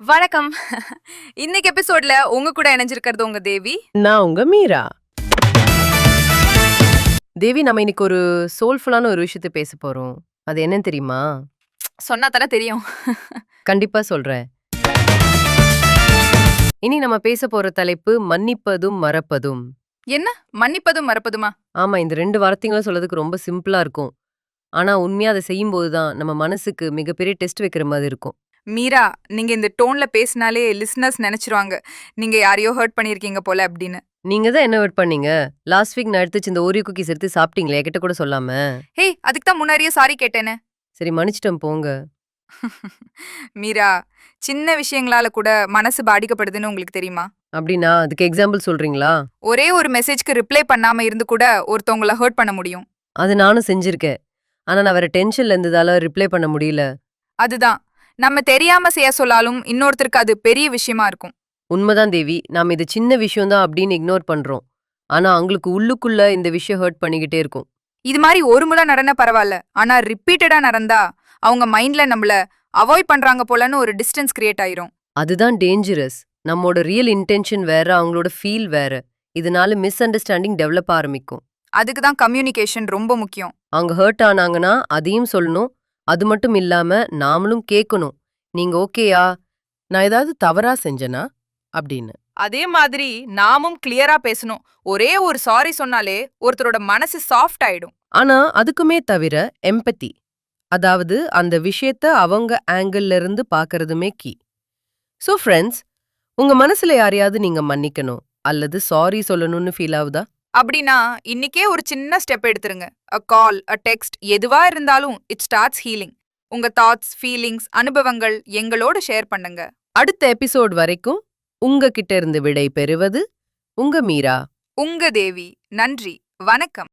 வணக்கம். இன்னைக்கு எபிசோட்ல உங்க கூட இணைஞ்சிருக்கிறது உங்க தேவி. நான் உங்க மீரா. தேவி நம்ம இன்னைக்கு ஒரு சோல்ஃபுல்லான ஒரு விஷயத்தை பேச போறோம். அது என்னன்னு தெரியுமா? சொன்னா தானே தெரியும். கண்டிப்பா சொல்றேன். இனி நம்ம பேச போற தலைப்பு மன்னிப்பதும் மறப்பதும். என்ன? மன்னிப்பதும் மறப்பதுமா? ஆமா இந்த ரெண்டு வார்த்தைங்களும் சொல்றதுக்கு ரொம்ப சிம்பிளா இருக்கும். ஆனா உண்மையா அதை செய்யும்போது தான் நம்ம மனசுக்கு மிகப்பெரிய டெஸ்ட் வைக்கிற மாதிரி இருக்கும். மீரா நீங்க இந்த டோன்ல பேசினாலே லிசனர்ஸ் நினைச்சிருவாங்க. நீங்க யாரையோ ஹர்ட் பண்ணிருக்கீங்க போல அப்படின்னு. நீங்க தான் என்ன வெட் பண்ணீங்க? லாஸ்ட் வீக் நான் எடுத்து இந்த ஓரியோ குக்கீஸ் எடுத்து சாப்பிட்டீங்களே என்கிட்ட கூட சொல்லாம? ஹேய் அதுக்கு தான் முன்னாடியே சாரி கேட்டேனே. சரி மன்னிச்சிட்டேன் போங்க. மீரா சின்ன விஷயங்களால கூட மனசு பாதிக்கப்படுதுன்னு உங்களுக்கு தெரியுமா? அப்படின்னா அதுக்கு எக்ஸாம்பிள் சொல்றீங்களா? ஒரே ஒரு மெசேஜ்க்கு ரிப்ளை பண்ணாம இருந்து கூட ஒருத்தவங்கள ஹர்ட் பண்ண முடியும். அது நானும் செஞ்சிருக்கேன். ஆனா நான் வேற டென்ஷன்ல இருந்ததால ரிப்ளை பண்ண முடியல. அதுதான். நம்ம தெரியாம செய்ய சொல்லாலும் இன்னொருத்தருக்கு அது பெரிய விஷயமா இருக்கும். உண்மைதான் தேவி. நாம இது சின்ன விஷயம் தான் அப்படின்னு இக்னோர் பண்றோம். ஆனா அவங்களுக்கு உள்ளுக்குள்ள இந்த விஷயம் ஹர்ட் பண்ணிக்கிட்டே இருக்கும். இது மாதிரி ஒரு முறை நடந்தா பரவாயில்ல. ஆனா ரிப்பீட்டடா நடந்தா அவங்க மைண்ட்ல நம்மள அவாய்ட் பண்றாங்க போலன்னு ஒரு டிஸ்டன்ஸ் கிரியேட் ஆயிரும். அதுதான் டேஞ்சரஸ் நம்மோட ரியல் இன்டென்ஷன் வேற அவங்களோட ஃபீல் வேற. இதனால மிஸ் அண்டர்ஸ்டாண்டிங் டெவலப் ஆரம்பிக்கும். அதுக்கு தான் கம்யூனிகேஷன் ரொம்ப முக்கியம். அவங்க ஹர்ட் ஆனாங்கன்னா அதையும் சொல்லணும். அது மட்டும் இல்லாம நாமளும் கேட்கணும் நீங்க ஓகேயா? நான் ஏதாவது தவறா செஞ்சனா? அப்படின்னு. அதே மாதிரி நாமும் கிளியரா பேசணும். ஒரே ஒரு சாரி சொன்னாலே ஒருத்தரோட மனசு சாஃப்ட் ஆயிடும். ஆனா அதுக்குமே தவிர எம்பத்தி அதாவது அந்த விஷயத்த அவங்க ஆங்கிள் இருந்து பார்க்கறதுமே கீ ஸோ ஃப்ரெண்ட்ஸ் உங்க மனசுல யாரையாவது நீங்க மன்னிக்கணும் அல்லது சாரி சொல்லணும்னு ஃபீல் ஆகுதா? அப்படின்னா இன்னிக்கே ஒரு சின்ன ஸ்டெப் எடுத்துருங்க. அ கால் அ டெக்ஸ்ட் எதுவா இருந்தாலும் இட் ஸ்டார்ட்ஸ் ஹீலிங். உங்க தாட்ஸ் ஃபீலிங்ஸ் அனுபவங்கள் எங்களோட ஷேர் பண்ணுங்க. அடுத்த எபிசோட் வரைக்கும் உங்ககிட்ட இருந்து விடை பெறுவது உங்க மீரா. உங்க தேவி. நன்றி. வணக்கம்.